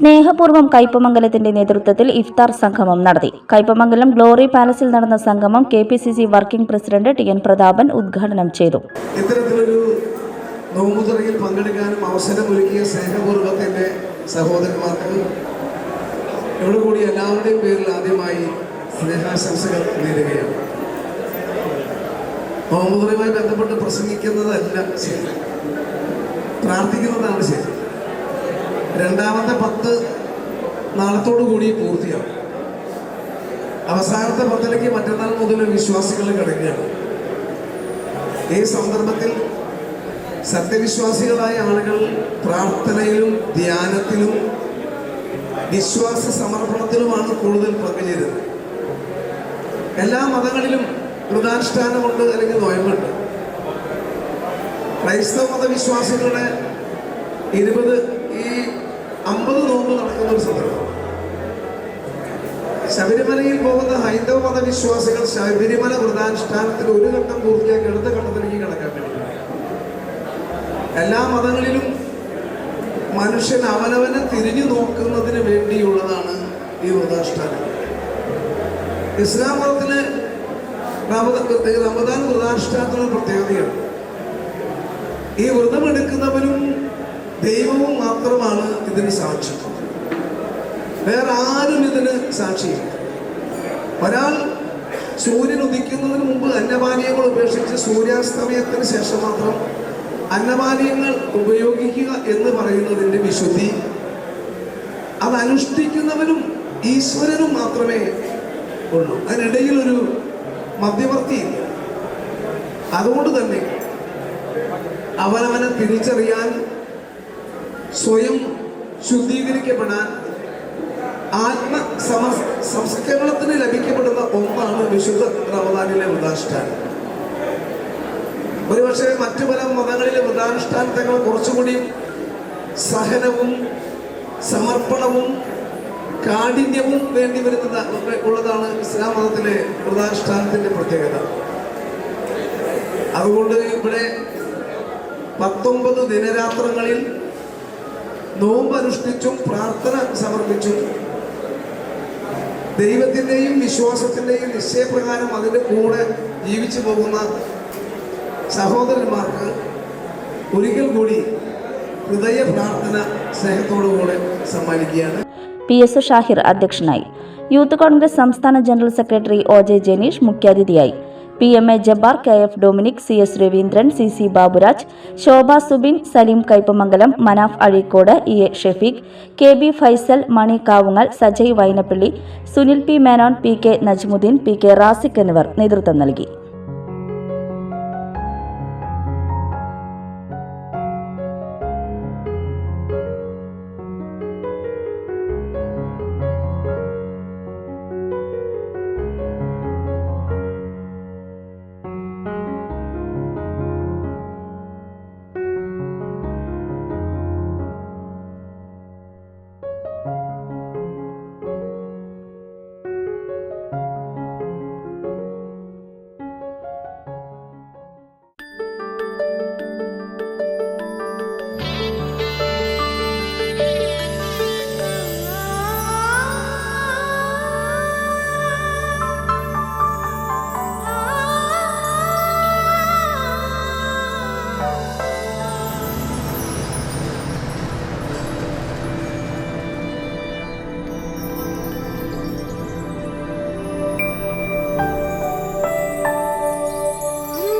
സ്നേഹപൂർവം കയ്പമംഗലത്തിന്റെ നേതൃത്വത്തിൽ ഇഫ്താർ സംഗമം നടത്തി. കയ്പമംഗലം ഗ്ലോറി പാലസിൽ നടന്ന സംഗമം K P C C working president T N Prathapan ഉദ്ഘാടനം ചെയ്തു. ഇത്തരത്തിലൊരു നോമ്പുതുറയിൽ പങ്കെടുക്കാനും അവസരമൊരുക്കിയ സ്നേഹപൂർവത്തിന്റെ സഹോദരന്മാർക്ക് ഇവിടെ കൂടി എല്ലാവരുടെയും പേരിൽ ആദ്യമായി സ്നേഹാശംസകൾ നേരുകയാണ്. നോമ്പുതുറയുമായി ബന്ധപ്പെട്ട് പ്രസംഗിക്കുന്നതല്ല ശരി. പ്രാർത്ഥിക്കുന്നതാണ് ശരി. രണ്ടാമത്തെ പത്ത് നാളത്തോടു കൂടി പൂർത്തിയാവും. അവസാനത്തെ പത്തിലേക്ക് മറ്റന്നാൾ മുതൽ വിശ്വാസികൾ കിടക്കുകയാണ്. ഈ സന്ദർഭത്തിൽ സത്യവിശ്വാസികളായ ആളുകൾ പ്രാർത്ഥനയിലും ധ്യാനത്തിലും വിശ്വാസ സമർപ്പണത്തിലുമാണ് കൂടുതൽ പങ്കുചേരുന്നത് എല്ലാ മതങ്ങളിലും വ്രതാനുഷ്ഠാനമുണ്ട് അല്ലെങ്കിൽ നോയമ്പുണ്ട്. ക്രൈസ്തവ മതവിശ്വാസികളുടെ ഇരുപത് അമ്പത് നോമ്പ് നടക്കുന്ന ഒരു സന്ദർഭം ശബരിമലയിൽ പോകുന്ന ഹൈന്ദവ മതവിശ്വാസികൾ ശബരിമല വ്രതാനുഷ്ഠാനത്തിൽ ഒരു ഘട്ടം പൂർത്തിയാക്കി അടുത്ത ഘട്ടത്തിലേക്ക് കടക്കാൻ കഴിയും എല്ലാ മതങ്ങളിലും മനുഷ്യൻ അവനവനെ തിരിഞ്ഞു നോക്കുന്നതിന് വേണ്ടിയുള്ളതാണ് ഈ വ്രതാനുഷ്ഠാനം. ഇസ്ലാം മതത്തിന് റമദാൻ വ്രതാനുഷ്ഠാനത്തിനുള്ള പ്രത്യേകതയാണ്. ഈ വ്രതമെടുക്കുന്നവനും ദൈവവും മാത്രമാണ് ഇതിന് സാക്ഷി വേറെ ആരും ഇതിന് സാക്ഷിയില്ല ഒരാൾ സൂര്യൻ ഉദിക്കുന്നതിന് മുമ്പ് അന്നപാനീയങ്ങൾ ഉപേക്ഷിച്ച് സൂര്യാസ്തമയത്തിന് ശേഷം മാത്രം അന്നപാനീയങ്ങൾ ഉപയോഗിക്കുക എന്ന് പറയുന്നതിന്റെ വിശുദ്ധി അത് അനുഷ്ഠിക്കുന്നവനും ഈശ്വരനും മാത്രമേ ഉള്ളൂ. അതിനിടയിൽ ഒരു മധ്യവർത്തിയില്ല അതുകൊണ്ട് തന്നെ അവനവനെ തിരിച്ചറിയാൻ സ്വയം ശുദ്ധീകരിക്കപ്പെടാൻ ആത്മ സമ സംസ്കരണത്തിന് ലഭിക്കപ്പെടുന്ന ഒന്നാണ് വിശുദ്ധ റമദാനിലെ വൃതാനുഷ്ഠാനം. ഒരുപക്ഷെ മറ്റു പല മതങ്ങളിലെ വൃതാനുഷ്ഠാനത്തെക്കാൾ കുറച്ചുകൂടി സഹനവും സമർപ്പണവും കാഠിന്യവും വേണ്ടി വരുന്നത് ഉള്ളതാണ് ഇസ്ലാം മതത്തിലെ വൃതാനുഷ്ഠാനത്തിന്റെ പ്രത്യേകത. അതുകൊണ്ട് ഇവിടെ പത്തൊമ്പത് ദിനരാത്രങ്ങളിൽ നോമ്പ് അനുഷ്ഠിച്ചും പ്രാർത്ഥന സമർപ്പിച്ചും. ദൈവത്തിന്റെയും വിശ്വാസത്തിന്റെയും നിശ്ചയപ്രകാരം അതിന്റെ കൂടെ ജീവിച്ചു പോകുന്ന സഹോദരന്മാർക്ക് ഒരിക്കൽ കൂടി ഹൃദയ പ്രാർത്ഥന സ്നേഹത്തോടുകൂടെ സമ്മാനിക്കുകയാണ്. പി എസ് ഷാഹിർ അധ്യക്ഷനായി. യൂത്ത് കോൺഗ്രസ് സംസ്ഥാന general secretary O J Janeesh മുഖ്യാതിഥിയായി. P M A Jabbar K F Dominic C S Raveendran C C Baburaj Shobha Subin Saleem Kaipamangalam Manaf Azhikode E A Shefeek K B Faisal Mani Kavungal Sajay Vainappally Sunil P Menon P K Najmuddeen P K Rasiq എന്നിവർ നേതൃത്വം നൽകി.